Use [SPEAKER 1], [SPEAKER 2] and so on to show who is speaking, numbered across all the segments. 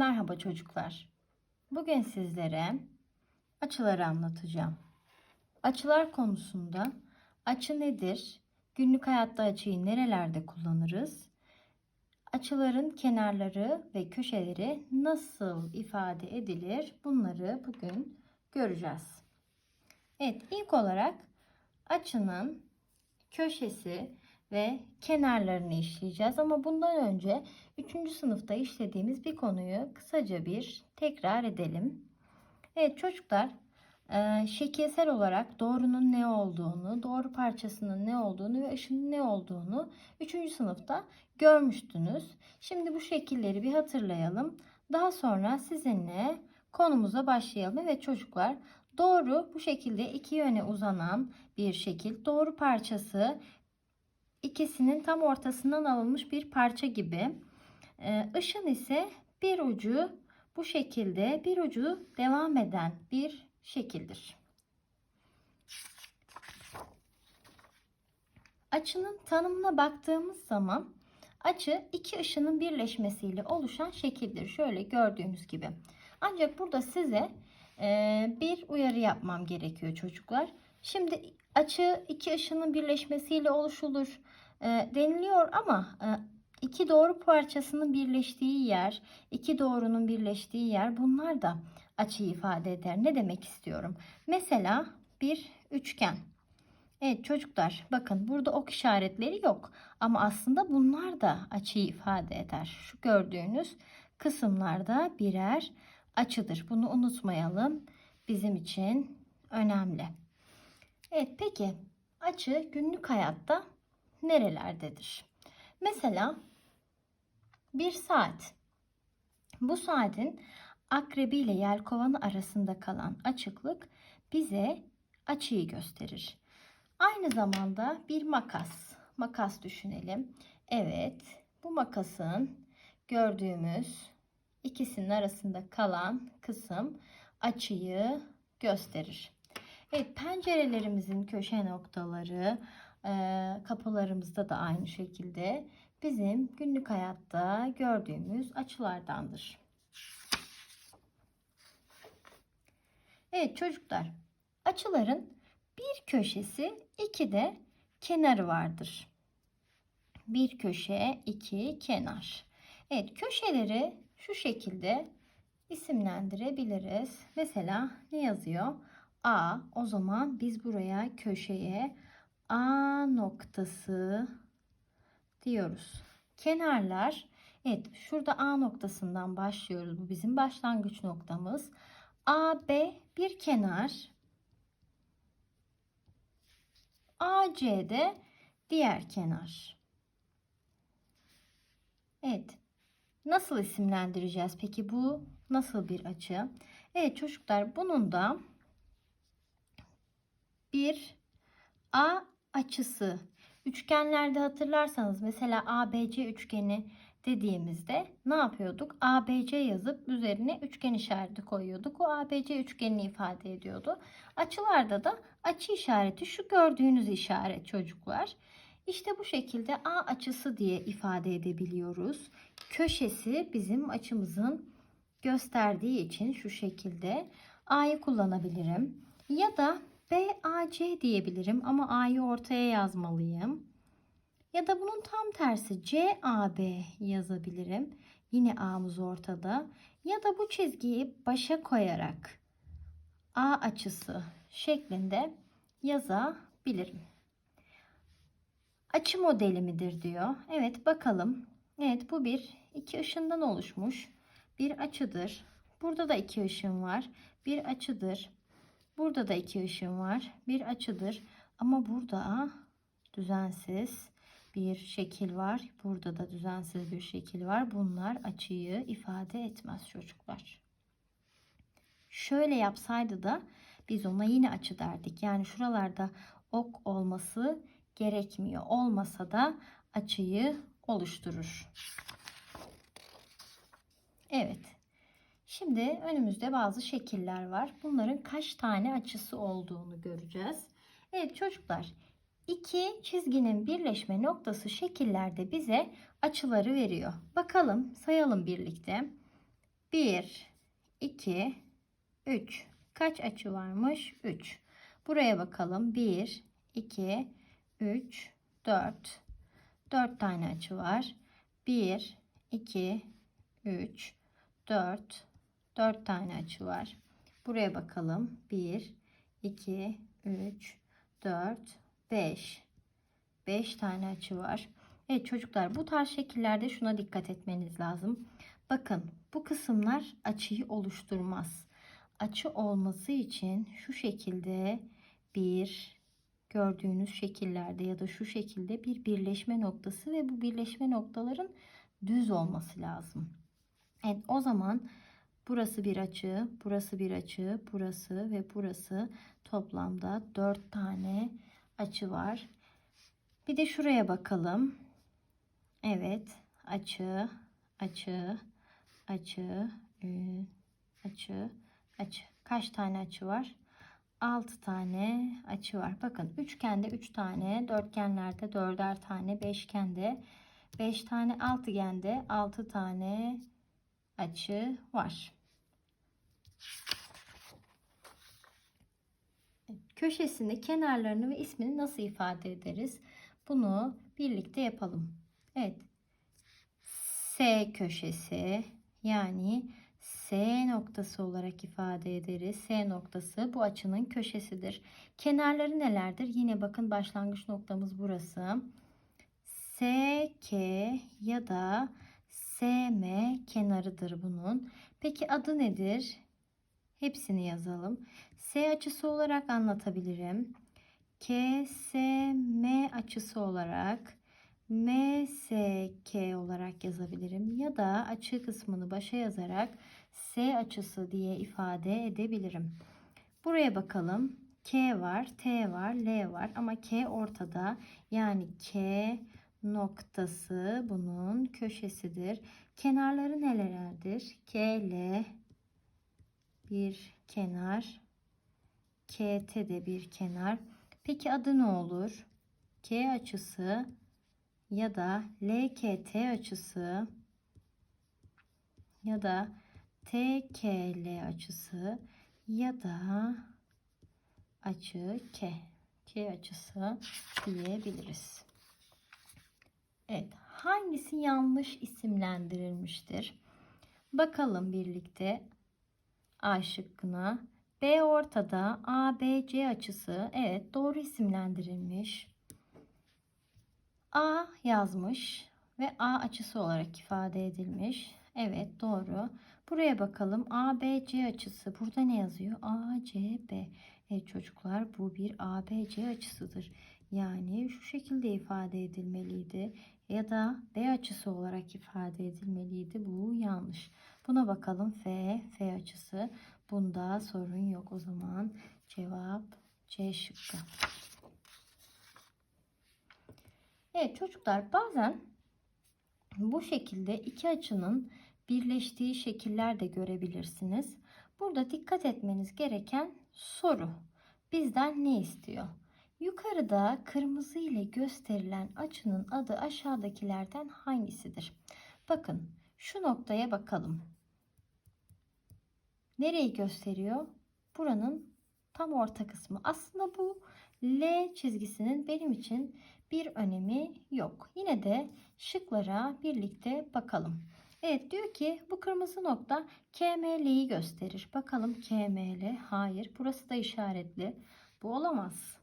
[SPEAKER 1] Merhaba çocuklar. Bugün sizlere açıları anlatacağım. Açılar konusunda açı nedir? Günlük hayatta açıyı nerelerde kullanırız? Açıların kenarları ve köşeleri nasıl ifade edilir? Bunları bugün göreceğiz. Evet, ilk olarak açının köşesi ve kenarlarını işleyeceğiz. Ama bundan önce 3. sınıfta işlediğimiz bir konuyu kısaca bir tekrar edelim. Evet çocuklar e, şekilsel olarak doğrunun ne olduğunu, doğru parçasının ne olduğunu ve ışının ne olduğunu 3. sınıfta görmüştünüz. Şimdi bu şekilleri bir hatırlayalım. Daha sonra sizinle konumuza başlayalım. Evet çocuklar doğru bu şekilde iki yöne uzanan bir şekil. Doğru parçası ikisinin tam ortasından alınmış bir parça gibi. Ee, ise bir ucu bu şekilde bir ucu devam eden bir şekildir. Açının tanımına baktığımız zaman açı iki ışının birleşmesiyle oluşan şekildir. Şöyle gördüğünüz gibi. Ancak burada size e, bir uyarı yapmam gerekiyor çocuklar. Şimdi açı iki ışının birleşmesiyle oluşulur e, deniliyor ama e, iki doğru parçasının birleştiği yer, iki doğrunun birleştiği yer bunlar da açıyı ifade eder. Ne demek istiyorum? Mesela bir üçgen. Evet çocuklar bakın burada ok işaretleri yok ama aslında bunlar da açıyı ifade eder. Şu gördüğünüz kısımlarda birer açıdır. Bunu unutmayalım. Bizim için önemli. Evet peki açı günlük hayatta nerelerdedir? Mesela bir saat. Bu saatin akrebi ile yelkovanı arasında kalan açıklık bize açıyı gösterir. Aynı zamanda bir makas. Makas düşünelim. Evet, bu makasın gördüğümüz ikisinin arasında kalan kısım açıyı gösterir. Evet, pencerelerimizin köşe noktaları, e, kapılarımızda da aynı şekilde bizim günlük hayatta gördüğümüz açılardandır. Evet çocuklar, açıların bir köşesi, iki de kenarı vardır. Bir köşe, iki kenar. Evet, köşeleri şu şekilde isimlendirebiliriz. Mesela ne yazıyor? A. O zaman biz buraya köşeye A noktası diyoruz. Kenarlar evet şurada A noktasından başlıyoruz. Bu bizim başlangıç noktamız. A, B bir kenar. AC de diğer kenar. Evet. Nasıl isimlendireceğiz? Peki bu nasıl bir açı? Evet çocuklar bunun da bir A açısı. Üçgenlerde hatırlarsanız mesela ABC üçgeni dediğimizde ne yapıyorduk? ABC yazıp üzerine üçgen işareti koyuyorduk. O ABC üçgenini ifade ediyordu. Açılarda da açı işareti şu gördüğünüz işaret çocuklar. İşte bu şekilde A açısı diye ifade edebiliyoruz. Köşesi bizim açımızın gösterdiği için şu şekilde A'yı kullanabilirim. Ya da BAC diyebilirim ama A'yı ortaya yazmalıyım. Ya da bunun tam tersi CAB yazabilirim. Yine A'mız ortada. Ya da bu çizgiyi başa koyarak A açısı şeklinde yazabilirim. Açı modeli midir diyor. Evet bakalım. Evet bu bir iki ışından oluşmuş bir açıdır. Burada da iki ışın var. Bir açıdır. Burada da iki ışın var. Bir açıdır. Ama burada düzensiz bir şekil var. Burada da düzensiz bir şekil var. Bunlar açıyı ifade etmez çocuklar. Şöyle yapsaydı da biz ona yine açı derdik. Yani şuralarda ok olması gerekmiyor. Olmasa da açıyı oluşturur. Evet. Şimdi önümüzde bazı şekiller var. Bunların kaç tane açısı olduğunu göreceğiz. Evet çocuklar iki çizginin birleşme noktası şekillerde bize açıları veriyor. Bakalım sayalım birlikte. 1, 2, 3. Kaç açı varmış? 3. Buraya bakalım. 1, 2, 3, 4. 4 tane açı var. 1, 2, 3, 4. 4 tane açı var. Buraya bakalım. 1, 2, 3, 4, 5. 5 tane açı var. Evet çocuklar bu tarz şekillerde şuna dikkat etmeniz lazım. Bakın bu kısımlar açıyı oluşturmaz. Açı olması için şu şekilde bir gördüğünüz şekillerde ya da şu şekilde bir birleşme noktası ve bu birleşme noktaların düz olması lazım. Evet o zaman burası bir açı, burası bir açı, burası ve burası toplamda 4 tane açı var. Bir de şuraya bakalım. Evet, açı, açı, açı, ü, açı, açı. Kaç tane açı var? 6 tane açı var. Bakın üçgende 3 tane, dörtgenlerde 4'er tane, beşgende 5 tane, altıgende 6 tane açı var. Köşesini, kenarlarını ve ismini nasıl ifade ederiz? Bunu birlikte yapalım. Evet. S köşesi yani S noktası olarak ifade ederiz. S noktası bu açının köşesidir. Kenarları nelerdir? Yine bakın başlangıç noktamız burası. SK ya da SM kenarıdır bunun. Peki adı nedir? Hepsini yazalım. S açısı olarak anlatabilirim. KSM açısı olarak MSK olarak yazabilirim ya da açı kısmını başa yazarak S açısı diye ifade edebilirim. Buraya bakalım. K var, T var, L var ama K ortada. Yani K noktası bunun köşesidir. Kenarları nelerdir? K, L bir kenar. KT de bir kenar. Peki adı ne olur? K açısı ya da LKT açısı ya da TKL açısı ya da açı K. K açısı diyebiliriz. Evet, hangisi yanlış isimlendirilmiştir? Bakalım birlikte A şıkkına. B ortada, ABC açısı evet doğru isimlendirilmiş. A yazmış ve A açısı olarak ifade edilmiş. Evet doğru. Buraya bakalım. ABC açısı. Burada ne yazıyor? ACB. Evet çocuklar bu bir ABC açısıdır. Yani şu şekilde ifade edilmeliydi. Ya da B açısı olarak ifade edilmeliydi. Bu yanlış. Buna bakalım. F, F açısı. Bunda sorun yok. O zaman cevap C şıkkı. Evet çocuklar bazen bu şekilde iki açının birleştiği şekiller de görebilirsiniz. Burada dikkat etmeniz gereken soru. Bizden ne istiyor? Yukarıda kırmızı ile gösterilen açının adı aşağıdakilerden hangisidir? Bakın şu noktaya bakalım. Nereyi gösteriyor? Buranın tam orta kısmı. Aslında bu L çizgisinin benim için bir önemi yok. Yine de şıklara birlikte bakalım. Evet diyor ki bu kırmızı nokta KML'yi gösterir. Bakalım KML. Hayır. Burası da işaretli. Bu olamaz.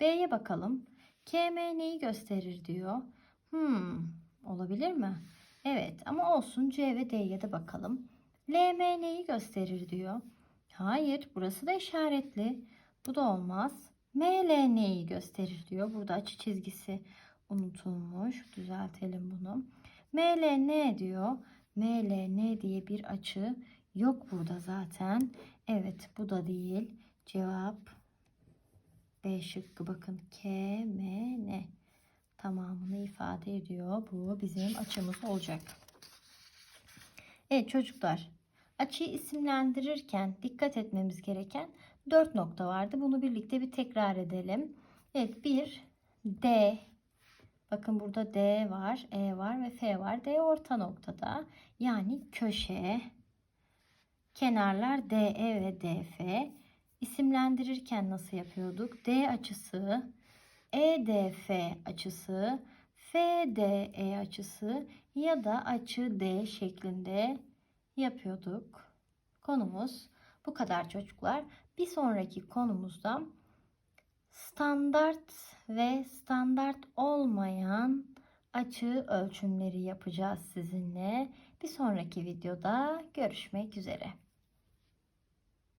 [SPEAKER 1] B'ye bakalım. KM neyi gösterir diyor. Hmm, olabilir mi? Evet ama olsun C ve D'ye de bakalım. LM neyi gösterir diyor. Hayır burası da işaretli. Bu da olmaz. ML neyi gösterir diyor. Burada açı çizgisi unutulmuş. Düzeltelim bunu. ML ne diyor? ML ne diye bir açı yok burada zaten. Evet bu da değil. Cevap B şıkkı bakın K, M, N tamamını ifade ediyor. Bu bizim açımız olacak. Evet çocuklar açıyı isimlendirirken dikkat etmemiz gereken 4 nokta vardı. Bunu birlikte bir tekrar edelim. Evet bir D Bakın burada D var, E var ve F var. D orta noktada. Yani köşe. Kenarlar DE ve DF. İsimlendirirken nasıl yapıyorduk? D açısı, EDF açısı, FDE açısı ya da açı D şeklinde yapıyorduk. Konumuz bu kadar çocuklar. Bir sonraki konumuzda standart ve standart olmayan açı ölçümleri yapacağız sizinle. Bir sonraki videoda görüşmek üzere.